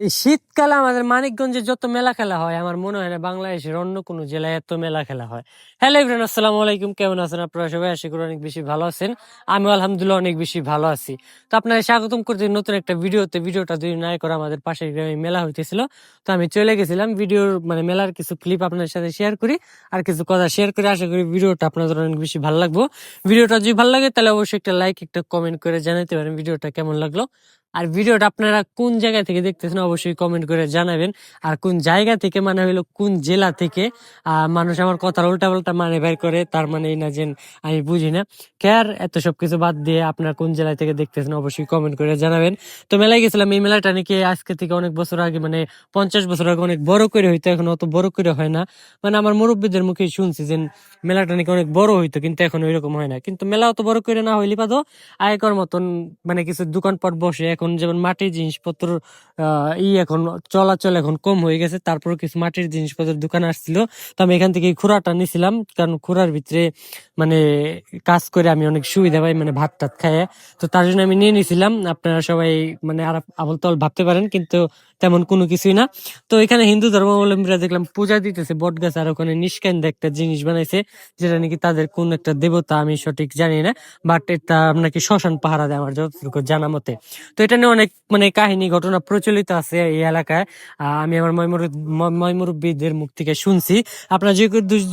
এই শীতকালে আমাদের মানিকগঞ্জে যত মেলা খেলা হয়, আমার মনে হয় না বাংলাদেশের অন্য কোনো জেলায় এত মেলা খেলা হয়। হ্যালো ইব্রান আসসালামু আলাইকুম। কেমন আছেন আপনারা সবাই? আশা করি অনেক বেশি ভালো আছেন। আমি আলহামদুলিল্লাহ অনেক বেশি ভালো আছি। তো আপনাদের স্বাগতম করতে নতুন একটা ভিডিওতে। ভিডিওটা দুই নাই করে আমাদের পাশের গ্রামে মেলা হইতেছিল, তো আমি চলে গেছিলাম। ভিডিওর মানে মেলার কিছু ক্লিপ আপনাদের সাথে শেয়ার করি আর কিছু কথা শেয়ার করে। আশা করি ভিডিওটা আপনাদের অনেক বেশি ভালো লাগবে। ভিডিওটা যদি ভালো লাগে, তাহলে অবশ্যই একটা লাইক একটা কমেন্ট করে জানাতে পারেন ভিডিওটা কেমন লাগল। আর ভিডিওটা আপনারা কোন জায়গা থেকে দেখতেছেন অবশ্যই কমেন্ট করে জানাবেন। আর কোন জায়গা থেকে মানে হইল কোন জেলা থেকে মানুষ আমার কথা উল্টা পাল্টা মানে বের করে, তার মানে এই না যে আমি বুঝি না। কেয়ার এত সব কিছু বাদ দিয়ে আপনারা কোন জেলা থেকে দেখতেছেন অবশ্যই কমেন্ট করে জানাবেন। তো মেলায় গেছিলাম, এই মেলাটা নাকি আজকে থেকে অনেক বছর আগে মানে পঞ্চাশ বছর আগে অনেক বড় করে হইতো, এখন অত বড় করে হয় না। মানে আমার মুরব্বীদের মুখে শুনছি যে মেলাটা নাকি অনেক বড় হইতো, কিন্তু এখন ওইরকম হয় না। কিন্তু মেলা অত বড় করে না হইলে পাতো আগেকার মতন মানে কিছু দোকানপাট বসে এখন যেমন মাটির জিনিসপত্র ই এখন চলাচল এখন কম হয়ে গেছে তারপর কিছু মাটির জিনিসপত্র দোকান আসছিল। তো আমি এখান থেকে এই খুরাটা নিছিলাম, কারণ খুরার ভিতরে মানে কাজ করে আমি অনেক সুবিধা পাই মানে ভাত টাত খায় তো তার জন্য আমি নিয়ে নিছিলাম, আপনারা সবাই মানে আর আবল তল ভাবতে পারেন, কিন্তু তেমন কোনো কিছুই না। তো এখানে হিন্দু ধর্মাবলম্বীরা দেখলাম পূজা দিতেছে বট গাছ আর ওখানে নিষ্কান্ত একটা জিনিস বানাইছে, যেটা নাকি তাদের কোন একটা দেবতা, আমি সঠিক জানি না, বাট এটা নাকি শ্মশান পাহারা দেয় আমার যতটুকু জানা মতে। তো এটা নিয়ে অনেক মানে কাহিনী, ঘটনা প্রচলিত আছে এই এলাকায়। আমি আমার ময়মুরব্বীদের মুখ থেকে শুনছি। আপনারা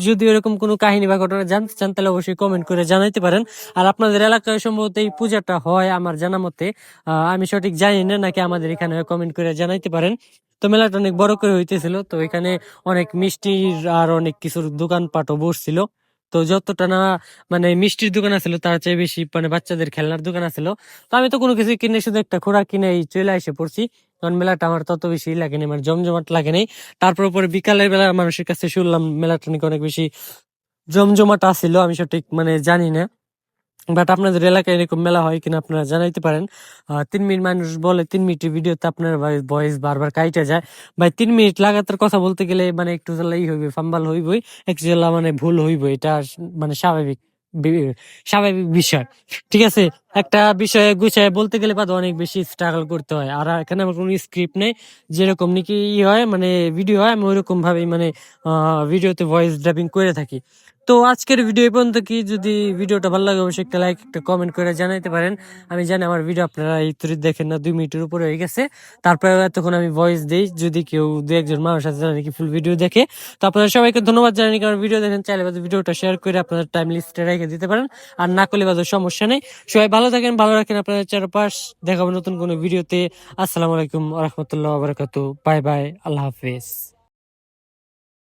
যদি এরকম কোনো কাহিনী বা ঘটনা জানতে চান, তাহলে অবশ্যই কমেন্ট করে জানাইতে পারেন। আর আপনাদের এলাকায় সম্ভবত এই পূজাটা হয় আমার জানা মতে। আমি সঠিক জানি না, নাকি আমাদের এখানে কমেন্ট করে জানাইতে পারেন। তো মেলাটা অনেক বড় করে হইতেছিল, তো এখানে অনেক মিষ্টির আর অনেক কিছুর দোকানপাটও বসছিল। তো যতটা না মানে মিষ্টির দোকান আছিল তার চেয়ে বেশি মানে বাচ্চাদের খেলনার দোকান আছিল তো আমি তো কোনো কিছু কিনে, শুধু একটা খোরা কিনে এই চলে এসে পড়ছি। কারণ মেলাটা আমার তত বেশি লাগেনি মানে জমজমাট লাগে তারপর পরে বিকালের বেলা মানুষের কাছে শুনলাম, মেলাটা নাকি অনেক বেশি জমজমাট আছিল আমি সঠিক মানে জানি না। বাট আপনাদের এলাকায় এরকম মেলা হয় কিনা আপনারা জানাইতে পারেন। তিন মিনিট মানুষ বলে, তিন মিনিটের ভিডিওতে আপনার ভয়েস বারবার কাইটে যায়। বা তিন মিনিট লাগাতার কথা বলতে গেলে মানে একটু ই হইবে ফাম্বাল হইবই একটু জেলা মানে ভুল হইবই। এটা মানে স্বাভাবিক স্বাভাবিক বিষয়। ঠিক আছে? একটা বিষয়ে গুছায় বলতে গেলে বাদ অনেক বেশি স্ট্রাগল করতে হয়। আর এখানে আমার কোনো স্ক্রিপ্ট নেই। যেরকম নাকি ই হয় মানে ভিডিও হয়, আমি ওইরকম ভাবেই মানে ভিডিওতে ভয়েস ড্রাবিং করে থাকি। তো আজকের ভিডিও পর্যন্ত কি? যদি ভিডিওটা ভালো লাগে, অবশ্যই একটা লাইক একটা কমেন্ট করে জানাইতে পারেন। আমি জানি আমার ভিডিও আপনারা তরি দেখেন না, দুই মিনিটের উপরে হয়ে গেছে। তারপরে এতক্ষণ আমি ভয়েস দিই, যদি কেউ দু একজন মানুষ আছে যারা নাকি ফুল ভিডিও দেখে। তো আপনারা সবাইকে ধন্যবাদ জানাই কারণ ভিডিও দেখেন। চাইলে ভিডিওটা শেয়ার করে আপনাদের টাইম লিস্টে রেখে দিতে পারেন। আর না করলে বাদে সমস্যা নেই। সবাই ভালো থাকেন, ভালো রাখেন আপনাদের চারপাশ। দেখাবো নতুন কোনো ভিডিওতে। আসসালামু আলাইকুম রহমতুল্লাহ বাই বাই, আল্লাহ হাফিজ।